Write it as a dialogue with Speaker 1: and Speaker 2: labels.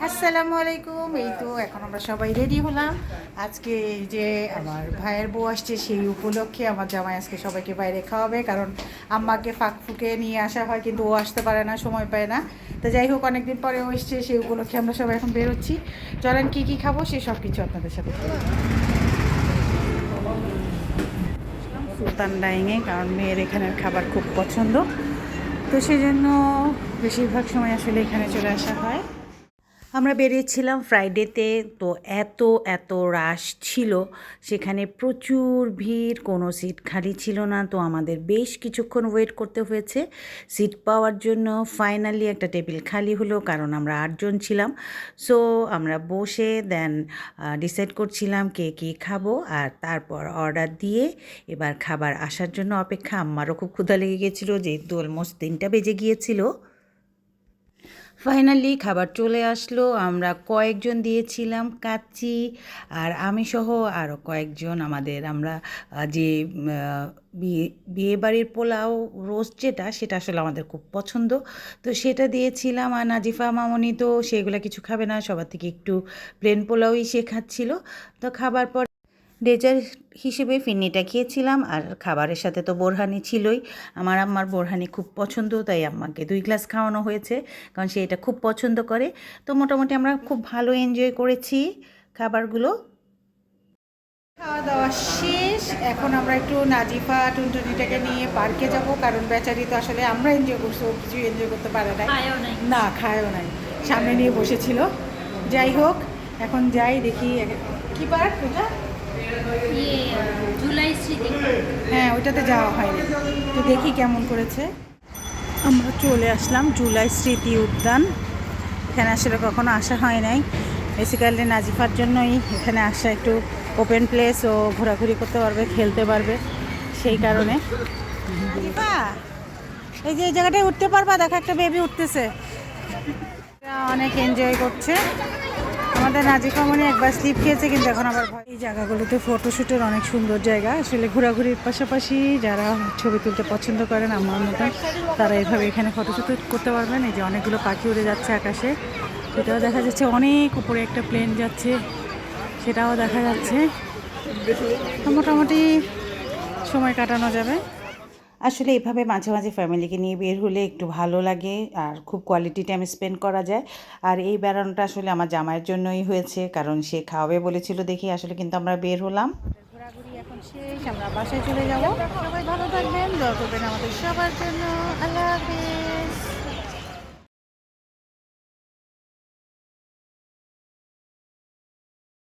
Speaker 1: আসসালামু আলাইকুম। এই তো এখন আমরা সবাই রেডি হলাম। আজকে এই যে আমার ভাইয়ের বউ আসছে, সেই উপলক্ষে আমার জামাই আজকে সবাইকে বাইরে খাওয়াবে, কারণ আম্মাকে ফাঁক ফুকে নিয়ে আসা হয়, কিন্তু ও আসতে পারে না, সময় পায় না। তো যাই হোক, অনেকদিন পরে ও এসছে, সেই উপলক্ষে আমরা সবাই এখন বেরোচ্ছি। চলেন, কী কী খাব সেই সব কিছু আপনাদের সাথে সুলতান ডাইংয়ে কারণ মেয়ের এখানের খাবার খুব পছন্দ। তো সেই জন্য বেশিরভাগ সময় আসলে এখানে চলে আসা হয়। আমরা বেরিয়েছিলাম ফ্রাইডেতে তো এত এত রাশ ছিল। সেখানে প্রচুর ভিড়, কোনো সিট খালি ছিল না, তো আমাদের বেশ কিছুক্ষণ ওয়েট করতে হয়েছে। সিট পাওয়ার জন্য ফাইনালি একটা টেবিল খালি হলো, কারণ আমরা আটজন ছিলাম। সো আমরা বসে দেন ডিসাইড করছিলাম কে, কী খাব, আর তারপর অর্ডার দিয়ে এবার খাবার আসার জন্য অপেক্ষা। আমারও খুব ক্ষুধা লেগে গেছিল, যেহেতু অলমোস্ট তিনটা বেজে গিয়েছিল। ফাইনালি খাবার চলে আসলো। আমরা কয়েকজন দিয়েছিলাম কাচ্চি আর আমি সহ আরও কয়েকজন আমাদের আমরা যে বিয়ে বিয়ে বাড়ির পোলাও রোস্ট যেটা, সেটা আসলে আমাদের খুব পছন্দ। তো সেটা দিয়েছিলাম আর নাজিফা মামনি তো সেগুলো কিছু খাবে না, সবার থেকে একটু প্লেন পোলাওই সে খাচ্ছিল। তো খাবার পর ডেজার্ট হিসেবে ফিন্নিটা খেয়েছিলাম আর খাবারের সাথে তো বোরহানি ছিলই। আমার আম্মার বোরহানি খুব পছন্দ তাই আম্মাকে দুই গ্লাস খাওয়ানো হয়েছে কারণ সে এটা খুব পছন্দ করে। তো মোটামুটি আমরা খুব ভালো এনজয় করেছি খাবারগুলো। খাওয়া দাওয়া শেষ এখন আমরা একটু নাজিফা টুনটুনিটাকে নিয়ে পার্কে যাব কারণ বেচারি তো আসলে আমরা এনজয় করছি ও কিছু এনজয় করতে পারে না
Speaker 2: নাই।
Speaker 1: না খায়ও নাই সামনে নিয়ে বসেছিল। যাই হোক এখন যাই দেখি কি পার্ক
Speaker 2: স্মৃতি
Speaker 1: হ্যাঁ ওইটাতে যাওয়া হয়নি। তো দেখি কেমন করেছে। আমরা চলে আসলাম জুলাই স্মৃতি উদ্যান। এখানে আসলে কখনো আসা হয় নাই। বেসিক্যালি নাজিফার জন্যই এখানে আসা একটু ওপেন প্লেস ও ঘোরাঘুরি করতে পারবে, খেলতে পারবে সেই কারণে। নাজিফা, এই যে এই জায়গাটায় উঠতে পারবা? দেখো একটা বেবি উঠতেছে। অনেক এনজয় করছে। আমাদের নাজিফা মনে একবার স্লিপ খেয়েছে, কিন্তু এখন আবার এই জায়গাগুলোতে ফটোশ্যুটের অনেক সুন্দর জায়গা। আসলে ঘোরাঘুরির পাশাপাশি যারা ছবি তুলতে পছন্দ করেন, আমার মতন, তারা এভাবে এখানে ফটোশ্যুট করতে পারবেন। এই যে অনেকগুলো পাখি উড়ে যাচ্ছে আকাশে। সেটাও দেখা যাচ্ছে, অনেক উপরে একটা প্লেন যাচ্ছে, সেটাও দেখা যাচ্ছে। মোটামুটি সময় কাটানো যাবে। আসলে এভাবে মাঝে মাঝে ফ্যামিলিকে নিয়ে বের হলে একটু ভালো লাগে আর খুব কোয়ালিটি টাইম স্পেন্ড করা যায়। আর এই বেড়ানোটা আসলে আমার জামাইয়ের জন্যই হয়েছে, কারণ সে খাওয়াবে বলেছিল দেখি আসলে কিন্তু আমরা বের হলাম। ঘোরাঘুরি এখন শেষ, আমরা বাসায় চলে যাব। সবাই ভালো থাকবেন, দোয়া করবেন আমাদের সবার জন্য। আল্লাহ হাফেজ।